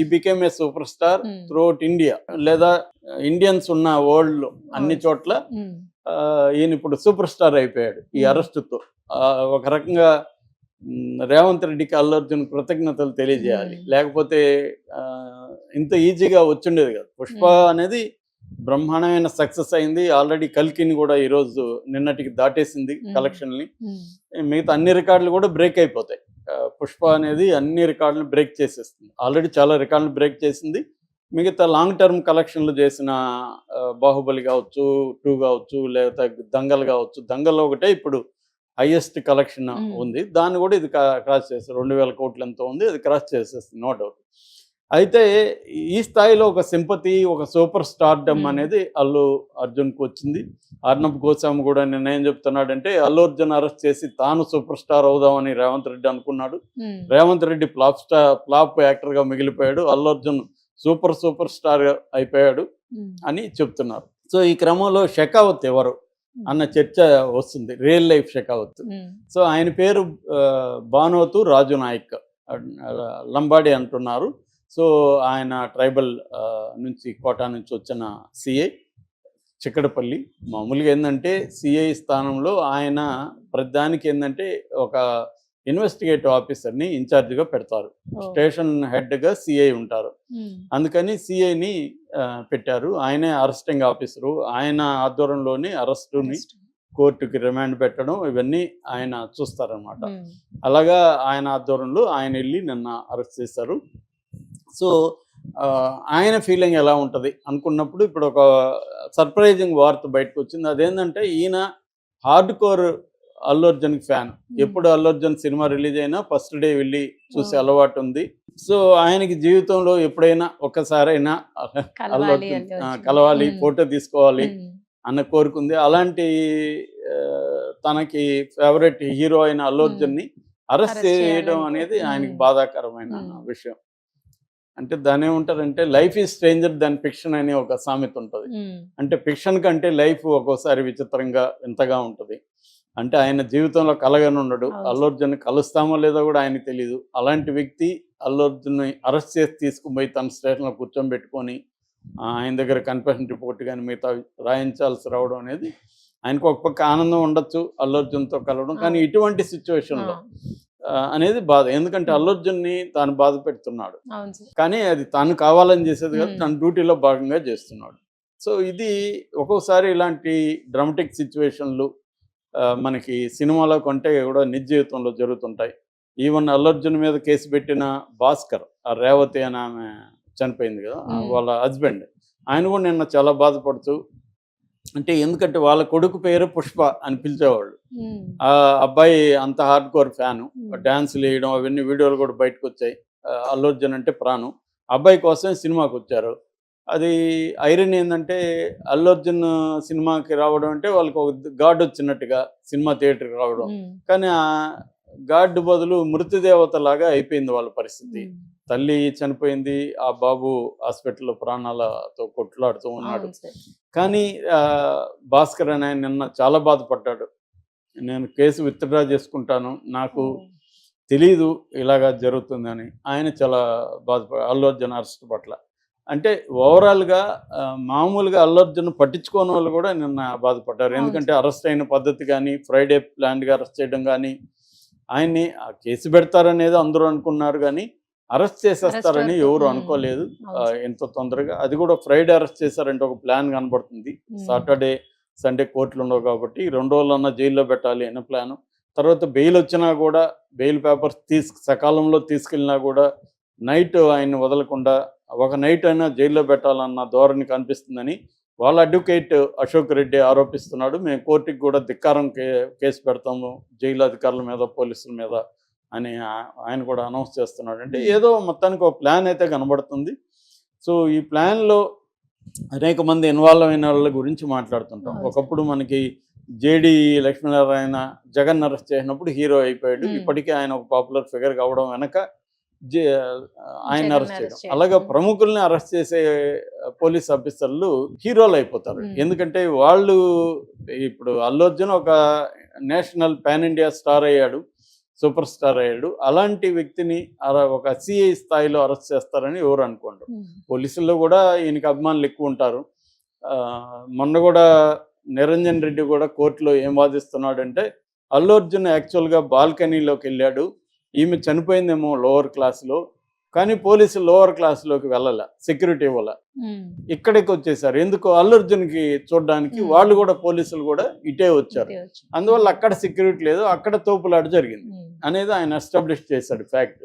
ఈ became a super star Hmm. Throughout India లేదా Indians ఉన్న వరల్డ్ అన్ని అవును. చోట్ల ఆ, ఈయన ఇప్పుడు సూపర్ స్టార్ అయిపోయాడు ఈ Hmm. అరెస్టుతో ఒక రకంగా రేవంత్ రెడ్డికి అల్లు అర్జున్ కృతజ్ఞతలు తెలియజేయాలి Hmm. లేకపోతే ఇంత ఈజీగా వచ్చుండేది కదా పుష్ప Hmm. అనేది బ్రహ్మాండమైన సక్సెస్ అయింది ఆల్రెడీ కల్కిని కూడా ఈరోజు నిన్నటికి దాటేసింది Hmm. కలెక్షన్ని మిగతా అన్ని రికార్డులు కూడా బ్రేక్ అయిపోతాయి పుష్ప అనేది అన్ని రికార్డులు బ్రేక్ చేసేస్తుంది. ఆల్రెడీ చాలా రికార్డులు బ్రేక్ చేసింది. మిగతా లాంగ్ టర్మ్ కలెక్షన్లు చేసిన బాహుబలి కావచ్చు టూ కావచ్చు లేదా దంగల్ కావచ్చు. దంగల్ ఒకటే ఇప్పుడు హైయెస్ట్ కలెక్షన్. ఉంది. దాన్ని కూడా ఇది క్రాస్ చేస్తారు రెండు వేల కోట్లు ఎంతో ఉంది. అది క్రాస్ చేసేస్తుంది నో డౌట్. అయితే ఈ స్థాయిలో ఒక సింపతి ఒక సూపర్ స్టార్డమ్. అనేది అల్లు అర్జున్కి వచ్చింది. అర్ణబ్ గోస్వామి కూడా ఏం చెప్తున్నాడంటే అల్లు అర్జున్ అరెస్ట్ చేసి తాను సూపర్ స్టార్ అవుదామని రేవంత్ రెడ్డి అనుకున్నాడు. Revanth Reddy flop star flop యాక్టర్గా మిగిలిపోయాడు. Allu Arjun super super star అయిపోయాడు అని చెప్తున్నారు. సో ఈ క్రమంలో షెకావత్ ఎవరు అన్న చర్చ వస్తుంది. Real life Shekhawat. సో ఆయన పేరు ఆ, బానోతు రాజు నాయక్ లంబాడి అంటున్నారు. సో ఆయన ట్రైబల్ నుంచి కోటా నుంచి వచ్చిన సిఐ చిక్కడపల్లి. మామూలుగా ఏంటంటే సిఐ స్థానంలో ఆయన ప్రతిదానికి ఏంటంటే ఒక ఇన్వెస్టిగేటివ్ ఆఫీసర్ని ఇన్ఛార్జిగా పెడతారు. స్టేషన్ హెడ్గా సిఐ ఉంటారు. అందుకని సిఐని పెట్టారు. ఆయనే అరెస్టింగ్ ఆఫీసరు. ఆయన ఆధ్వర్యంలోని అరెస్టుని కోర్టుకి రిమాండ్ పెట్టడం ఇవన్నీ ఆయన చూస్తారనమాట అలాగా ఆయన ఆధ్వర్యంలో ఆయన వెళ్ళి నిన్న అరెస్ట్ చేశారు. సో ఆయన ఫీలింగ్ ఎలా ఉంటుంది అనుకున్నప్పుడు ఇప్పుడు ఒక సర్ప్రైజింగ్ వార్త బయటకు వచ్చింది అదేంటంటే ఈయన హార్డ్ కోర్ అల్లు అర్జున్కి ఫ్యాన్ ఎప్పుడు అల్లు అర్జున్ సినిమా రిలీజ్ అయినా ఫస్ట్ డే వెళ్ళి చూసే. అలవాటు ఉంది సో ఆయనకి జీవితంలో ఎప్పుడైనా ఒక్కసారైనా అల్లు కలవాలి అర్జున్. కలవాలి ఫోటో తీసుకోవాలి అన్న కోరుకుంది అలాంటి తనకి ఫేవరెట్ హీరో అయిన అల్లు. అర్జున్ని అరెస్ట్ చేయడం అనేది ఆయనకి. బాధాకరమైన. విషయం అంటే దాని ఏముంటారంటే లైఫ్ ఈజ్ స్ట్రేంజర్ దాని ఫిక్షన్ అనే ఒక సామెత ఉంటుంది. అంటే ఫిక్షన్ కంటే లైఫ్ ఒక్కోసారి విచిత్రంగా వింతగా ఉంటుంది. అంటే ఆయన జీవితంలో కలగని ఉండడు. అర్జున్ కలుస్తామో లేదో కూడా ఆయనకి తెలియదు అలాంటి వ్యక్తి అల్లు అర్జున్ని అరెస్ట్ చేసి తీసుకుపోయి తన స్టేషన్లో కూర్చోబెట్టుకొని ఆయన దగ్గర కన్ఫెషన్ రిపోర్ట్ కానీ మిగతా రాయించాల్సి రావడం అనేది ఆయనకు ఒక పక్క ఆనందం ఉండొచ్చు అల్లు అర్జున్తో కలవడం. కానీ. ఇటువంటి సిచ్యువేషన్లో అనేది బాధ. ఎందుకంటే అల్లు అర్జున్ని తాను బాధ పెడుతున్నాడు. కానీ అది తాను కావాలని చేసేది కాదు. తన డ్యూటీలో భాగంగా చేస్తున్నాడు. సో ఇది ఒక్కొక్కసారి ఇలాంటి డ్రామటిక్ సిచ్యువేషన్లు మనకి సినిమాలో కొంటే కూడా నిజ జీవితంలో జరుగుతుంటాయి. ఈవెన్ అల్లు అర్జున్ మీద కేసు పెట్టిన భాస్కర్ ఆ రేవతి అని ఆమె చనిపోయింది కదా. వాళ్ళ హస్బెండ్. ఆయన కూడా నిన్న చాలా బాధపడుతూ అంటే ఎందుకంటే వాళ్ళ కొడుకు పేరు పుష్ప అని పిలిచేవాళ్ళు. ఆ అబ్బాయి అంత హార్డ్ కోర్ ఫ్యాను. ఉమ్, డ్యాన్సులు వేయడం అవన్నీ వీడియోలు కూడా బయటకు వచ్చాయి. అల్లు అర్జున్ అంటే ప్రాణం. అబ్బాయి కోసం సినిమాకి వచ్చారు. అది ఐరన్ ఏంటంటే అల్లు అర్జున్ సినిమాకి రావడం అంటే వాళ్ళకి ఒక గాడ్ వచ్చినట్టుగా సినిమా థియేటర్కి రావడం. కానీ ఆ గాడ్ బదులు మృతదేవత లాగా అయిపోయింది వాళ్ళ పరిస్థితి. తల్లి చనిపోయింది ఆ బాబు హాస్పిటల్లో ప్రాణాలతో కొట్లాడుతూ ఉన్నాడు. కానీ భాస్కర్ అని ఆయన నిన్న చాలా బాధపడ్డాడు. నేను కేసు విత్డ్రా చేసుకుంటాను నాకు తెలీదు ఇలాగా జరుగుతుందని. ఆయన చాలా బాధపడ అల్లు అర్జున్ అరెస్ట్ పట్ల. అంటే ఓవరాల్గా మామూలుగా అల్లు అర్జున్ పట్టించుకోని వాళ్ళు కూడా నిన్న బాధపడ్డారు. ఎందుకంటే అరెస్ట్ అయిన పద్ధతి కానీ ఫ్రైడే ప్లాన్గా అరెస్ట్ చేయడం కానీ ఆయన్ని ఆ కేసు పెడతారనేది అందరూ అనుకున్నారు కానీ అరెస్ట్ చేసేస్తారని. ఎవరు. అనుకోలేదు. ఎంత తొందరగా అది కూడా ఫ్రైడే అరెస్ట్ చేశారంటే ఒక ప్లాన్ కనబడుతుంది. సాటర్డే సండే కోర్టులు ఉండవు కాబట్టి రెండు రోజులన్నా జైల్లో పెట్టాలి అనే ప్లాన్ తర్వాత బెయిల్ వచ్చినా కూడా బెయిల్ పేపర్స్ తీసుకు సకాలంలో తీసుకెళ్ళినా కూడా నైట్ ఆయన్ని వదలకుండా ఒక నైట్ అయినా జైల్లో పెట్టాలన్న ధోరణి కనిపిస్తుందని వాళ్ళ అడ్వకేట్ అశోక్ రెడ్డి ఆరోపిస్తున్నాడు మేము కోర్టుకి కూడా ధిక్కారం కేసు పెడతాము జైలు అధికారుల మీద పోలీసుల మీద అని ఆయన కూడా అనౌన్స్ చేస్తున్నాడు అంటే ఏదో మొత్తానికి ఒక ప్లాన్ అయితే కనబడుతుంది సో ఈ ప్లాన్లో అనేక మంది ఇన్వాల్వ్ అయిన వాళ్ళ గురించి మాట్లాడుతుంటాం. ఒకప్పుడు మనకి జేడి లక్ష్మీనారాయణ జగన్ అరెస్ట్ చేసినప్పుడు హీరో అయిపోయాడు. ఇప్పటికీ ఆయన ఒక పాపులర్ ఫిగర్ కావడం వెనక జే- ఆయన అరెస్ట్ చేయడం. అలాగే. ప్రముఖుల్ని అరెస్ట్ చేసే పోలీస్ ఆఫీసర్లు హీరోలు అయిపోతారు. ఎందుకంటే వాళ్ళు ఇప్పుడు అల్లు అర్జున్ ఒక నేషనల్ పాన్ ఇండియా స్టార్ అయ్యాడు సూపర్ స్టార్ అయ్యాడు అలాంటి వ్యక్తిని ఒక సిఐ స్థాయిలో అరెస్ట్ చేస్తారని ఎవరు అనుకోండి. పోలీసుల్లో కూడా ఈయనకి అభిమానులు ఎక్కువ ఉంటారు ఆ, మొన్న కూడా నిరంజన్ రెడ్డి కూడా కోర్టులో ఏం వాదిస్తున్నాడంటే అల్లు అర్జున్ యాక్చువల్గా బాల్కనీలోకి వెళ్ళాడు ఈమె చనిపోయిందేమో లోవర్ క్లాస్లో కానీ పోలీసులు లోవర్ క్లాస్లోకి వెళ్ళాల సెక్యూరిటీ ఇవ్వాల. ఇక్కడికి వచ్చేసారు ఎందుకు అల్లు అర్జున్కి చూడడానికి. వాళ్ళు కూడా పోలీసులు కూడా ఇటే వచ్చారు. అందువల్ల అక్కడ సెక్యూరిటీ లేదు అక్కడ తోపులాట జరిగింది. అనేది ఆయన ఎస్టాబ్లిష్ చేశాడు ఫ్యాక్ట్.